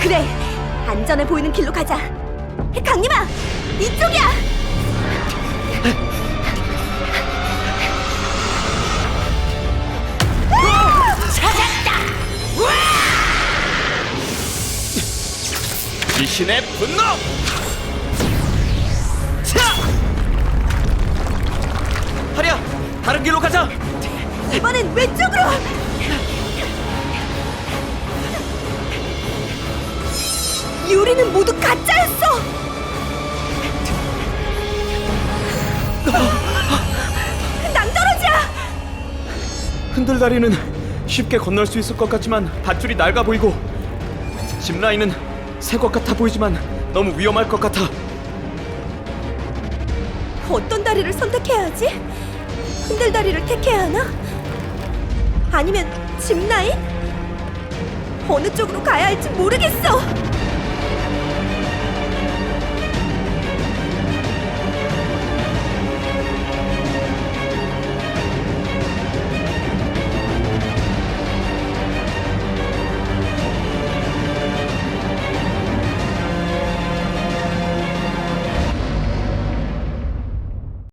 그래, 안전해 보이는 길로 가자. 강림아, 이쪽이야. 귀신의 분노! 차! 하리야, 다른 길로 가자. 이번엔 왼쪽으로. 유리는 모두 가짜였어. 낭떠러지야. 흔들다리는 쉽게 건널 수 있을 것 같지만 밧줄이 낡아 보이고 짚 라인은 새 것 같아 보이지만 너무 위험할 것 같아. 어떤 다리를 선택해야 하지? 흔들다리를 택해야 하나? 아니면 짚 라인? 어느 쪽으로 가야 할지 모르겠어.